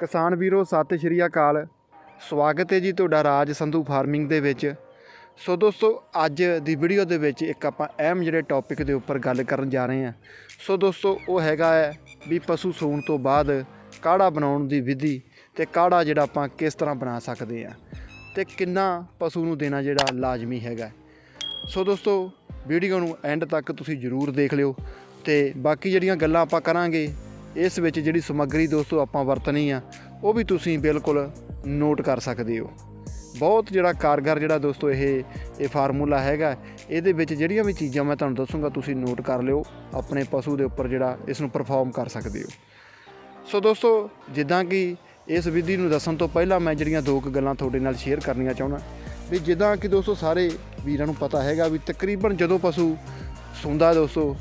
ਕਿਸਾਨ ਵੀਰੋ, ਸਤਿ ਸ਼੍ਰੀ ਅਕਾਲ। ਸਵਾਗਤ ਹੈ ਜੀ ਤੁਹਾਡਾ ਰਾਜ ਸੰਧੂ ਫਾਰਮਿੰਗ ਦੇ ਵਿੱਚ। ਸੋ ਦੋਸਤੋ, ਅੱਜ ਦੀ ਵੀਡੀਓ ਦੇ ਵਿੱਚ ਇੱਕ ਆਪਾਂ ਅਹਿਮ ਜਿਹੜੇ ਟੌਪਿਕ ਦੇ ਉੱਪਰ ਗੱਲ ਕਰਨ ਜਾ ਰਹੇ ਹਾਂ। ਸੋ ਦੋਸਤੋ, ਉਹ ਹੈਗਾ ਹੈ ਵੀ ਪਸ਼ੂ ਸੂਣ ਤੋਂ ਬਾਅਦ ਕਾੜਾ ਬਣਾਉਣ ਦੀ ਵਿਧੀ ਤੇ ਕਾੜਾ ਜਿਹੜਾ ਆਪਾਂ ਕਿਸ ਤਰ੍ਹਾਂ ਬਣਾ ਸਕਦੇ ਹਾਂ ਤੇ ਕਿੰਨਾ ਪਸ਼ੂ ਨੂੰ ਦੇਣਾ ਜਿਹੜਾ ਲਾਜ਼ਮੀ ਹੈਗਾ ਸੋ ਦੋਸਤੋ, ਵੀਡੀਓ ਨੂੰ ਐਂਡ ਤੱਕ ਤੁਸੀਂ ਜਰੂਰ ਦੇਖ ਲਿਓ ਤੇ ਬਾਕੀ ਜਿਹੜੀਆਂ ਗੱਲਾਂ ਆਪਾਂ ਕਰਾਂਗੇ ਇਸ ਵਿੱਚ ਜਿਹੜੀ ਸਮੱਗਰੀ ਦੋਸਤੋ ਆਪਾਂ ਵਰਤਣੀ ਆ, ਉਹ ਵੀ ਤੁਸੀਂ ਬਿਲਕੁਲ ਨੋਟ ਕਰ ਸਕਦੇ ਹੋ। ਬਹੁਤ ਜਿਹੜਾ ਕਾਰਗਰ ਜਿਹੜਾ ਦੋਸਤੋ ਇਹ ਇਹ ਫਾਰਮੂਲਾ ਹੈਗਾ, ਇਹਦੇ ਵਿੱਚ ਜਿਹੜੀਆਂ ਵੀ ਚੀਜ਼ਾਂ ਮੈਂ ਤੁਹਾਨੂੰ ਦੱਸੂਗਾ, ਤੁਸੀਂ ਨੋਟ ਕਰ ਲਿਓ, ਆਪਣੇ ਪਸ਼ੂ ਦੇ ਉੱਪਰ ਜਿਹੜਾ ਇਸ ਨੂੰ ਪਰਫਾਰਮ ਕਰ ਸਕਦੇ ਹੋ। ਸੋ ਦੋਸਤੋ, ਜਿੱਦਾਂ ਕਿ ਇਸ ਵਿਧੀ ਨੂੰ ਦੱਸਣ ਤੋਂ ਪਹਿਲਾਂ ਮੈਂ ਜਿਹੜੀਆਂ ਦੋ ਕੁ ਗੱਲਾਂ ਤੁਹਾਡੇ ਨਾਲ ਸ਼ੇਅਰ ਕਰਨੀਆਂ ਚਾਹੁੰਦਾ, ਵੀ ਜਿੱਦਾਂ ਕਿ ਦੋਸਤੋ ਸਾਰੇ ਵੀਰਾਂ ਨੂੰ ਪਤਾ ਹੈਗਾ ਵੀ ਤਕਰੀਬਨ ਜਦੋਂ ਪਸ਼ੂ ਸੌਂਦਾ ਦੋਸਤੋ,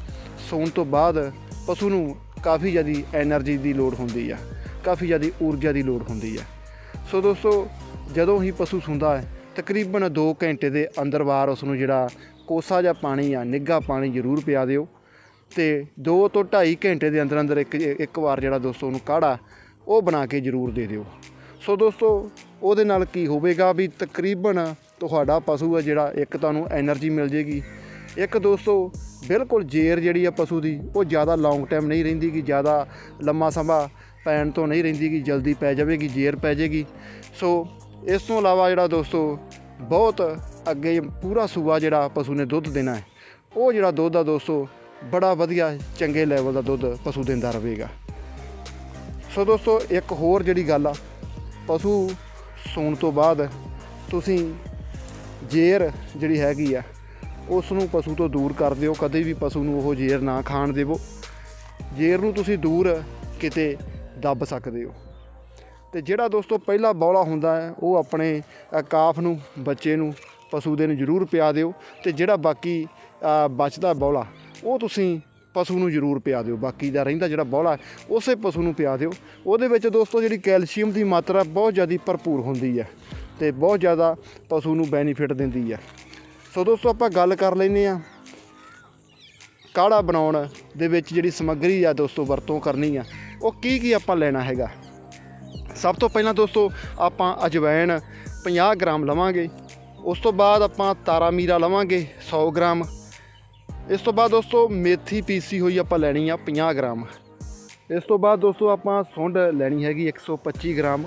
ਸੌਣ ਤੋਂ ਬਾਅਦ ਪਸ਼ੂ ਨੂੰ ਕਾਫੀ ਜ਼ਿਆਦੀ એનર્ਜੀ ਦੀ ਲੋੜ ਹੁੰਦੀ ਆ, ਕਾਫੀ ਜ਼ਿਆਦੀ ਊਰਜਾ ਦੀ ਲੋੜ ਹੁੰਦੀ ਆ। ਸੋ ਦੋਸਤੋ, ਜਦੋਂ ਹੀ ਪਸ਼ੂ ਸੁੰਦਾ ਹੈ, ਤਕਰੀਬਨ 2 ਘੰਟੇ ਦੇ ਅੰਦਰ ਵਾਰ ਉਸ ਨੂੰ ਜਿਹੜਾ ਕੋਸਾ ਜਾਂ ਪਾਣੀ ਆ ਨਿੱਗਾ ਪਾਣੀ ਜ਼ਰੂਰ ਪਿਆ ਦਿਓ ਤੇ 2 ਤੋਂ 2.5 ਘੰਟੇ ਦੇ ਅੰਦਰ ਅੰਦਰ ਇੱਕ ਇੱਕ ਵਾਰ ਜਿਹੜਾ ਦੋਸਤੋ ਨੂੰ ਕਾੜਾ, ਉਹ ਬਣਾ ਕੇ ਜ਼ਰੂਰ ਦੇ ਦਿਓ। ਸੋ ਦੋਸਤੋ, ਉਹਦੇ ਨਾਲ ਕੀ ਹੋਵੇਗਾ ਵੀ ਤਕਰੀਬਨ ਤੁਹਾਡਾ ਪਸ਼ੂ ਆ ਜਿਹੜਾ, ਇੱਕ ਤੁਹਾਨੂੰ એનર્ਜੀ ਮਿਲ ਜੇਗੀ। ਇੱਕ ਦੋਸਤੋ ਬਿਲਕੁਲ ਜੇਰ ਜਿਹੜੀ ਆ ਪਸ਼ੂ ਦੀ, ਉਹ ਜ਼ਿਆਦਾ ਲੌਂਗ ਟਾਈਮ ਨਹੀਂ ਰਹਿੰਦੀ ਕਿ ਜ਼ਿਆਦਾ ਲੰਮਾ ਸਮਾਂ ਪੈਣ ਤੋਂ ਨਹੀਂ ਰਹਿੰਦੀ ਕਿ ਜਲਦੀ ਪੈ ਜਾਵੇਗੀ, ਜੇਰ ਪੈ ਜਾਏਗੀ ਸੋ ਇਸ ਤੋਂ ਇਲਾਵਾ ਜਿਹੜਾ ਦੋਸਤੋ, ਬਹੁਤ ਅੱਗੇ ਪੂਰਾ ਸੂਆ ਜਿਹੜਾ ਪਸ਼ੂ ਨੇ ਦੁੱਧ ਦੇਣਾ ਹੈ, ਉਹ ਜਿਹੜਾ ਦੁੱਧ ਆ ਦੋਸਤੋ, ਬੜਾ ਵਧੀਆ ਚੰਗੇ ਲੈਵਲ ਦਾ ਦੁੱਧ ਪਸ਼ੂ ਦਿੰਦਾ ਰਹੇਗਾ। ਸੋ ਦੋਸਤੋ, ਇੱਕ ਹੋਰ ਜਿਹੜੀ ਗੱਲ ਆ, ਪਸ਼ੂ ਸੂਣ ਤੋਂ ਬਾਅਦ ਤੁਸੀਂ ਜੇਰ ਜਿਹੜੀ ਹੈਗੀ ਆ ਉਸ ਨੂੰ ਪਸ਼ੂ ਤੋਂ ਦੂਰ ਕਰ ਦਿਓ, ਕਦੇ ਵੀ ਪਸ਼ੂ ਨੂੰ ਉਹ ਜੇਰ ਨਾ ਖਾਣ ਦੇਵੋ। ਜੇਰ ਨੂੰ ਤੁਸੀਂ ਦੂਰ ਕਿਤੇ ਦੱਬ ਸਕਦੇ ਹੋ। ਤੇ ਜਿਹੜਾ ਦੋਸਤੋ ਪਹਿਲਾ ਬੌਲਾ ਹੁੰਦਾ ਹੈ, ਉਹ ਆਪਣੇ ਕਾਫ ਨੂੰ, ਬੱਚੇ ਨੂੰ, ਪਸ਼ੂ ਦੇ ਨੂੰ ਜ਼ਰੂਰ ਪਿਆ ਦਿਓ। ਤੇ ਜਿਹੜਾ ਬਾਕੀ ਬਚਦਾ ਬੌਲਾ, ਉਹ ਤੁਸੀਂ ਪਸ਼ੂ ਨੂੰ ਜ਼ਰੂਰ ਪਿਆ ਦਿਓ। ਬਾਕੀ ਦਾ ਰਹਿੰਦਾ ਜਿਹੜਾ ਬੌਲਾ ਉਸੇ ਪਸ਼ੂ ਨੂੰ ਪਿਆ ਦਿਓ। ਉਹਦੇ ਵਿੱਚ ਦੋਸਤੋ ਜਿਹੜੀ ਕੈਲਸ਼ੀਅਮ ਦੀ ਮਾਤਰਾ ਬਹੁਤ ਜ਼ਿਆਦਾ ਭਰਪੂਰ ਹੁੰਦੀ ਹੈ ਤੇ ਬਹੁਤ ਜ਼ਿਆਦਾ ਪਸ਼ੂ ਨੂੰ ਬੈਨੀਫਿਟ ਦਿੰਦੀ ਹੈ। ਸੋ ਦੋਸਤੋ, ਆਪਾਂ ਗੱਲ ਕਰ ਲੈਨੇ ਆ ਕਾੜਾ ਬਣਾਉਣ ਦੇ ਵਿੱਚ ਜਿਹੜੀ ਸਮੱਗਰੀ ਆ ਦੋਸਤੋ, ਵਰਤੋਂ ਕਰਨੀ ਆ, ਉਹ ਕੀ ਕੀ ਆਪਾਂ ਲੈਣਾ ਹੈਗਾ? ਸਭ ਤੋਂ ਪਹਿਲਾਂ ਦੋਸਤੋ, ਆਪਾਂ ਅਜਵਾਇਣ 50 ਗ੍ਰਾਮ ਲਵਾਂਗੇ। ਉਸ ਤੋਂ ਬਾਅਦ ਆਪਾਂ ਤਾਰਾ ਮੀਰਾ ਲਵਾਂਗੇ 100 ਗ੍ਰਾਮ। ਇਸ ਤੋਂ ਬਾਅਦ ਦੋਸਤੋ, ਮੇਥੀ ਪੀਸੀ ਹੋਈ ਆਪਾਂ ਲੈਣੀ ਆ 50 ਗ੍ਰਾਮ। ਇਸ ਤੋਂ ਬਾਅਦ ਦੋਸਤੋ, ਆਪਾਂ ਸੁੰਡ ਲੈਣੀ ਹੈਗੀ 125 ਗ੍ਰਾਮ।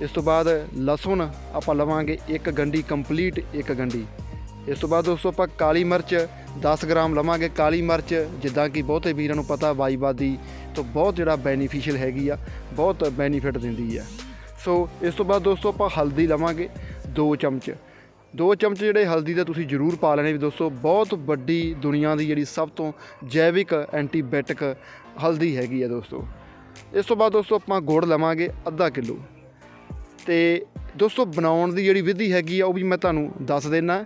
ਇਸ ਤੋਂ ਬਾਅਦ ਲਸਣ ਆਪਾਂ ਲਵਾਂਗੇ ਇੱਕ ਗੰਢੀ, ਕੰਪਲੀਟ ਇੱਕ ਗੰਢੀ। ਇਸ ਤੋਂ ਬਾਅਦ ਦੋਸਤੋ ਆਪਾਂ ਕਾਲੀ ਮਿਰਚ 10 ਗ੍ਰਾਮ ਲਵਾਂਗੇ। ਕਾਲੀ ਮਿਰਚ, ਜਿੱਦਾਂ ਕਿ ਬਹੁਤੇ ਵੀਰਾਂ ਨੂੰ ਪਤਾ, ਵਾਈਵਾਦੀ ਤੋਂ ਬਹੁਤ ਜਿਹੜਾ ਬੈਨੀਫੀਸ਼ੀਅਲ ਹੈਗੀ ਆ, ਬਹੁਤ ਬੈਨੀਫਿਟ ਦਿੰਦੀ ਆ। ਸੋ ਇਸ ਤੋਂ ਬਾਅਦ ਦੋਸਤੋ ਆਪਾਂ ਹਲਦੀ ਲਵਾਂਗੇ 2 ਚਮਚ। ਦੋ ਚਮਚ ਜਿਹੜੇ ਹਲਦੀ ਦਾ ਤੁਸੀਂ ਜ਼ਰੂਰ ਪਾ ਲੈਣੇ ਵੀ ਦੋਸਤੋ, ਬਹੁਤ ਵੱਡੀ ਦੁਨੀਆ ਦੀ ਜਿਹੜੀ ਸਭ ਤੋਂ ਜੈਵਿਕ ਐਂਟੀਬਾਇਓਟਿਕ ਹਲਦੀ ਹੈਗੀ ਆ ਦੋਸਤੋ। ਇਸ ਤੋਂ ਬਾਅਦ ਦੋਸਤੋ ਆਪਾਂ ਗੁੜ ਲਵਾਂਗੇ ਅੱਧਾ ਕਿਲੋ। ਤੇ ਦੋਸਤੋ ਬਣਾਉਣ ਦੀ ਜਿਹੜੀ ਵਿਧੀ ਹੈਗੀ ਆ, ਉਹ ਵੀ ਮੈਂ ਤੁਹਾਨੂੰ ਦੱਸ ਦੇਣਾ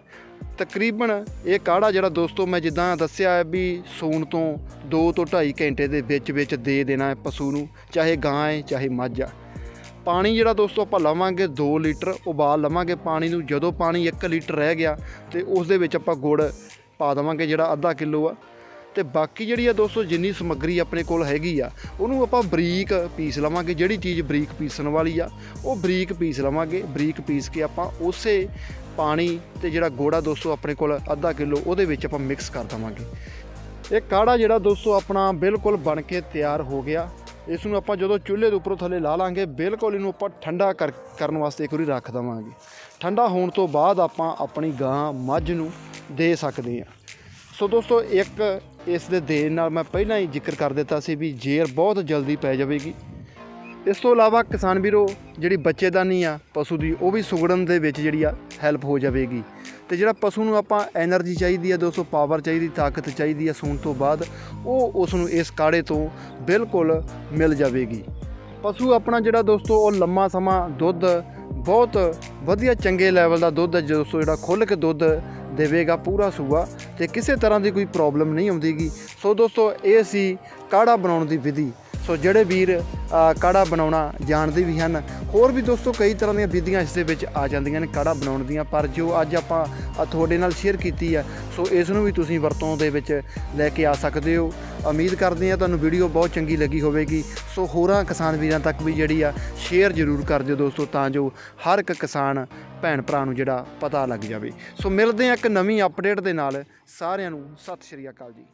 ਤਕਰੀਬਨ ਇਹ ਕਾੜਾ ਜਿਹੜਾ ਦੋਸਤੋ ਮੈਂ ਜਿੱਦਾਂ ਦੱਸਿਆ ਹੈ ਵੀ ਸੂਣ ਤੋਂ 2 ਤੋਂ 2.5 ਘੰਟੇ ਦੇ ਵਿੱਚ ਵਿੱਚ ਦੇ ਦੇਣਾ ਹੈ ਪਸ਼ੂ ਨੂੰ, ਚਾਹੇ ਗਾਂ ਹੈ, ਚਾਹੇ ਮੱਝ ਆ। ਪਾਣੀ ਜਿਹੜਾ ਦੋਸਤੋ ਆਪਾਂ ਲਵਾਂਗੇ 2 ਲੀਟਰ ਉਬਾਲ ਲਵਾਂਗੇ ਪਾਣੀ ਨੂੰ, ਜਦੋਂ ਪਾਣੀ 1 ਲੀਟਰ ਰਹਿ ਗਿਆ ਤੇ ਉਸ ਦੇ ਵਿੱਚ ਆਪਾਂ ਗੁੜ ਪਾ ਦੇਵਾਂਗੇ ਜਿਹੜਾ ਅੱਧਾ ਕਿਲੋ ਆ। ਤੇ ਬਾਕੀ ਜਿਹੜੀ ਆ ਦੋਸਤੋ ਜਿੰਨੀ ਸਮੱਗਰੀ ਆਪਣੇ ਕੋਲ ਹੈਗੀ ਆ, ਉਹਨੂੰ ਆਪਾਂ ਬਰੀਕ ਪੀਸ ਲਵਾਂਗੇ, ਜਿਹੜੀ ਚੀਜ਼ ਬਰੀਕ ਪੀਸਣ ਵਾਲੀ ਆ, ਉਹ ਬਰੀਕ ਪੀਸ ਲਵਾਂਗੇ, ਬਰੀਕ ਪੀਸ ਕੇ ਆਪਾਂ ਉਸੇ ਪਾਣੀ ਤੇ ਜਿਹੜਾ ਗੋੜਾ ਦੋਸਤੋ ਆਪਣੇ ਕੋਲ ਅੱਧਾ ਕਿਲੋ, ਉਹਦੇ ਵਿੱਚ ਆਪਾਂ ਮਿਕਸ ਕਰ ਦਵਾਂਗੇ। ਇਹ ਕਾੜਾ ਜਿਹੜਾ ਦੋਸਤੋ ਆਪਣਾ ਬਿਲਕੁਲ ਬਣ ਕੇ ਤਿਆਰ ਹੋ ਗਿਆ। ਇਸ ਨੂੰ ਆਪਾਂ ਜਦੋਂ ਚੁੱਲ੍ਹੇ ਦੇ ਉੱਪਰੋਂ ਥੱਲੇ ਲਾ ਲਾਂਗੇ, ਬਿਲਕੁਲ ਇਹਨੂੰ ਆਪਾਂ ਠੰਡਾ ਕਰ, ਕਰਨ ਵਾਸਤੇ ਇੱਕ ਵਾਰੀ ਰੱਖ ਦਵਾਂਗੇ। ਠੰਡਾ ਹੋਣ ਤੋਂ ਬਾਅਦ ਆਪਾਂ ਆਪਣੀ ਗਾਂ ਮੱਝ ਨੂੰ ਦੇ ਸਕਦੇ ਹਾਂ। ਸੋ ਦੋਸਤੋ ਇੱਕ ਇਸ ਦੇ ਦੇਣ ਨਾਲ ਮੈਂ ਪਹਿਲਾਂ ਹੀ ਜ਼ਿਕਰ ਕਰ ਦਿੱਤਾ ਸੀ ਵੀ ਜੇਰ ਬਹੁਤ ਜਲਦੀ ਪੈ ਜਾਵੇਗੀ। ਇਸ ਤੋਂ ਇਲਾਵਾ ਕਿਸਾਨ ਵੀਰੋ, ਜਿਹੜੀ ਬੱਚੇਦਾਨੀ ਆ ਪਸ਼ੂ ਦੀ, ਉਹ ਵੀ ਸੁਗੜਨ ਦੇ ਵਿੱਚ ਜਿਹੜੀ ਆ ਹੈਲਪ ਹੋ ਜਾਵੇਗੀ। ਤੇ ਜਿਹੜਾ ਪਸ਼ੂ ਨੂੰ ਆਪਾਂ એનર્ਜੀ ਚਾਹੀਦੀ ਆ, ਦੋਸਤੋ ਪਾਵਰ ਚਾਹੀਦੀ, ਤਾਕਤ ਚਾਹੀਦੀ ਆ ਸੂਣ ਤੋਂ ਬਾਅਦ, ਉਹ ਉਸ ਨੂੰ ਇਸ ਕਾੜੇ ਤੋਂ ਬਿਲਕੁਲ ਮਿਲ ਜਾਵੇਗੀ। ਪਸ਼ੂ ਆਪਣਾ ਜਿਹੜਾ ਦੋਸਤੋ, ਉਹ ਲੰਮਾ ਸਮਾਂ ਦੁੱਧ, ਬਹੁਤ ਵਧੀਆ ਚੰਗੇ ਲੈਵਲ ਦਾ ਦੁੱਧ ਦੋਸਤੋ ਜਿਹੜਾ ਖੁੱਲ ਕੇ ਦੁੱਧ ਦੇਵੇਗਾ, ਪੂਰਾ ਸੂਆ, ਤੇ ਕਿਸੇ ਤਰ੍ਹਾਂ ਦੀ ਕੋਈ ਪ੍ਰੋਬਲਮ ਨਹੀਂ ਆਉਂਦੀਗੀ। ਸੋ ਦੋਸਤੋ, ਇਹ ਸੀ ਕਾੜਾ ਬਣਾਉਣ ਦੀ ਵਿਧੀ। ਸੋ ਜਿਹੜੇ ਵੀਰ ਕਾੜਾ ਬਣਾਉਣਾ ਜਾਣਦੇ ਵੀ ਹਨ, ਹੋਰ ਵੀ ਦੋਸਤੋ ਕਈ ਤਰ੍ਹਾਂ ਦੀਆਂ ਵਿਧੀਆਂ ਇਸ ਦੇ ਵਿੱਚ ਆ ਜਾਂਦੀਆਂ ਨੇ ਕਾੜਾ ਬਣਾਉਣ ਦੀਆਂ, ਪਰ ਜੋ ਅੱਜ ਆਪਾਂ ਤੁਹਾਡੇ ਨਾਲ ਸ਼ੇਅਰ ਕੀਤੀ ਆ ਸੋ ਇਸ ਨੂੰ ਵੀ ਤੁਸੀਂ ਵਰਤੋਂ ਦੇ ਵਿੱਚ ਲੈ ਕੇ ਆ ਸਕਦੇ ਹੋ। ਉਮੀਦ ਕਰਦੇ ਹਾਂ ਤੁਹਾਨੂੰ ਵੀਡੀਓ ਬਹੁਤ ਚੰਗੀ ਲੱਗੀ ਹੋਵੇਗੀ। ਸੋ ਹੋਰਾਂ ਕਿਸਾਨ ਵੀਰਾਂ ਤੱਕ ਵੀ ਜਿਹੜੀ ਆ ਸ਼ੇਅਰ ਜ਼ਰੂਰ ਕਰ ਦਿਓ ਦੋਸਤੋ, ਤਾਂ ਜੋ ਹਰ ਇੱਕ ਕਿਸਾਨ ਭੈਣ ਭਰਾ ਨੂੰ ਜਿਹੜਾ ਪਤਾ ਲੱਗ ਜਾਵੇ। ਸੋ ਮਿਲਦੇ ਹਾਂ ਇੱਕ ਨਵੀਂ ਅਪਡੇਟ ਦੇ ਨਾਲ। ਸਾਰਿਆਂ ਨੂੰ ਸਤਿ ਸ਼੍ਰੀ ਅਕਾਲ ਜੀ।